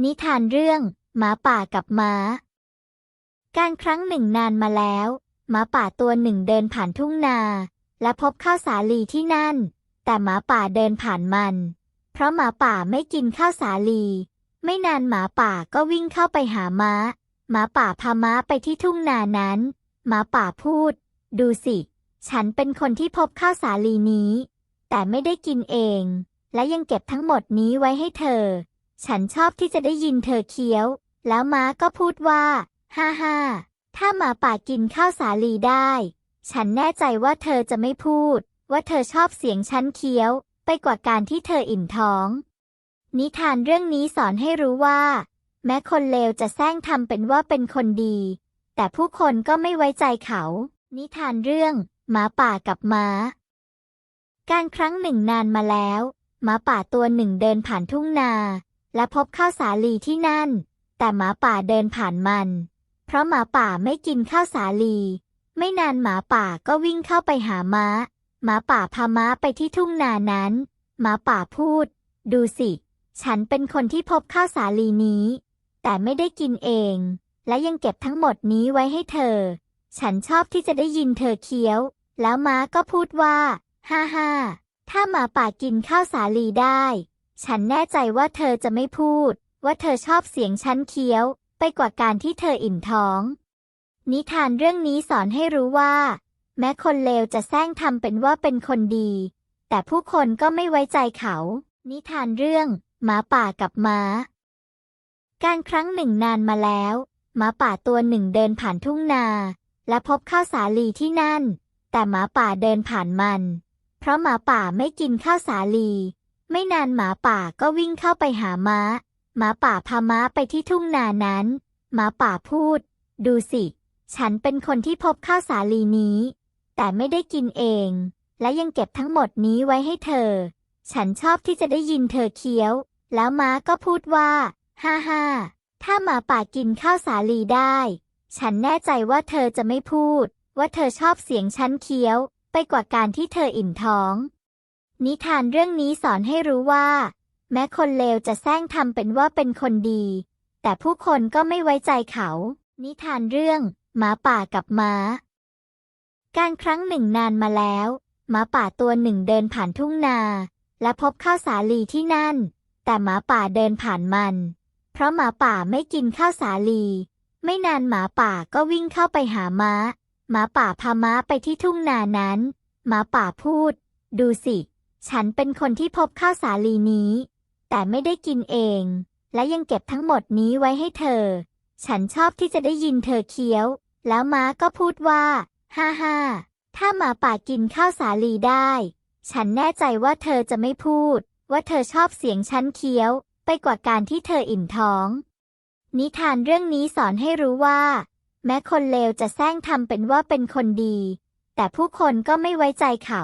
นิทานเรื่อง หมาป่ากับม้า การครั้งหนึ่งนานมาแล้ว หมาป่าตัวหนึ่งเดินผ่านทุ่งนา และพบข้าวสาลีที่นั่น แต่หมาป่าเดินผ่านมัน เพราะหมาป่าไม่กินข้าวสาลี ไม่นานหมาป่าก็วิ่งเข้าไปหาม้า หมาป่าพาม้าไปที่ทุ่งนานั้น หมาป่าพูด ดูสิ ฉันเป็นคนที่พบข้าวสาลีนี้ แต่ไม่ได้กินเอง และยังเก็บทั้งหมดนี้ไว้ให้เธอ ฉันชอบที่จะได้ยินเธอเคี้ยว แล้วม้าก็พูดว่า ฮ่าฮ่าถ้าหมาป่ากินข้าวสาลีได้ ฉันแน่ใจว่าเธอจะไม่พูด ว่าเธอชอบเสียงฉันเคี้ยว ไปกว่าการที่เธออิ่มท้อง นิทานเรื่องนี้สอนให้รู้ว่า แม้คนเลวจะแซงทำเป็นว่าเป็นคนดี แต่ผู้คนก็ไม่ไว้ใจเขา นิทานเรื่องหมาป่ากับม้า การครั้งหนึ่งนานมาแล้วหมาป่าตัวหนึ่งเดินผ่านทุ่งนา และพบข้าวสาลีที่นั่น แต่หมาป่าเดินผ่านมัน เพราะหมาป่าไม่กินข้าวสาลี ไม่นานหมาป่าก็วิ่งเข้าไปหาม้า หมาป่าพาม้าไปที่ทุ่งนานั้น หมาป่าพูด ดูสิ ฉันเป็นคนที่พบข้าวสาลีนี้ แต่ไม่ได้กินเอง และยังเก็บทั้งหมดนี้ไว้ให้เธอ ฉันชอบที่จะได้ยินเธอเคี้ยว แล้วม้าก็พูดว่า ฮ่าฮ่าถ้าหมาป่ากินข้าวสาลีได้ ฉันแน่ใจว่าเธอจะไม่พูด ว่าเธอชอบเสียงฉันเคี้ยว ไปกว่าการที่เธออิ่มท้อง นิทานเรื่องนี้สอนให้รู้ว่า แม้คนเลวจะแซงทำเป็นว่าเป็นคนดี แต่ผู้คนก็ไม่ไว้ใจเขา นิทานเรื่องหมาป่ากับม้า การครั้งหนึ่งนานมาแล้วหมาป่าตัวหนึ่งเดินผ่านทุ่งนา และพบข้าวสาลีที่นั่น แต่หมาป่าเดินผ่านมัน เพราะหมาป่าไม่กินข้าวสาลี ไม่นานหมาป่าก็วิ่งเข้าไปหาม้า หมาป่าพาม้าไปที่ทุ่งนานั้น หมาป่าพูด ดูสิ ฉันเป็นคนที่พบข้าวสาลีนี้ แต่ไม่ได้กินเอง และยังเก็บทั้งหมดนี้ไว้ให้เธอ ฉันชอบที่จะได้ยินเธอเคี้ยว แล้วม้าก็พูดว่า ฮ่าฮ่าถ้าหมาป่ากินข้าวสาลีได้ ฉันแน่ใจว่าเธอจะไม่พูด ว่าเธอชอบเสียงฉันเคี้ยว ไปกว่าการที่เธออิ่มท้อง นิทานเรื่องนี้สอนให้รู้ว่า แม้คนเลวจะแซงทำเป็นว่าเป็นคนดี แต่ผู้คนก็ไม่ไว้ใจเขา นิทานเรื่องหมาป่ากับม้า การครั้งหนึ่งนานมาแล้วหมาป่าตัวหนึ่งเดินผ่านทุ่งนา และพบข้าวสาลีที่นั่น แต่หมาป่าเดินผ่านมัน เพราะหมาป่าไม่กินข้าวสาลี ไม่นานหมาป่าก็วิ่งเข้าไปหาม้า หมาป่าพาม้าไปที่ทุ่งนานั้น หมาป่าพูด ดูสิ ฉันเป็นคนที่พบข้าวสาลีนี้ แต่ไม่ได้กินเอง และยังเก็บทั้งหมดนี้ไว้ให้เธอ ฉันชอบที่จะได้ยินเธอเคี้ยว แล้วม้าก็พูดว่า ฮ่าฮ่าถ้าหมาป่ากินข้าวสาลีได้ ฉันแน่ใจว่าเธอจะไม่พูด ว่าเธอชอบเสียงฉันเคี้ยว ไปกว่าการที่เธออิ่มท้อง นิทานเรื่องนี้สอนให้รู้ว่า แม้คนเลวจะแซงทำเป็นว่าเป็นคนดี แต่ผู้คนก็ไม่ไว้ใจเขา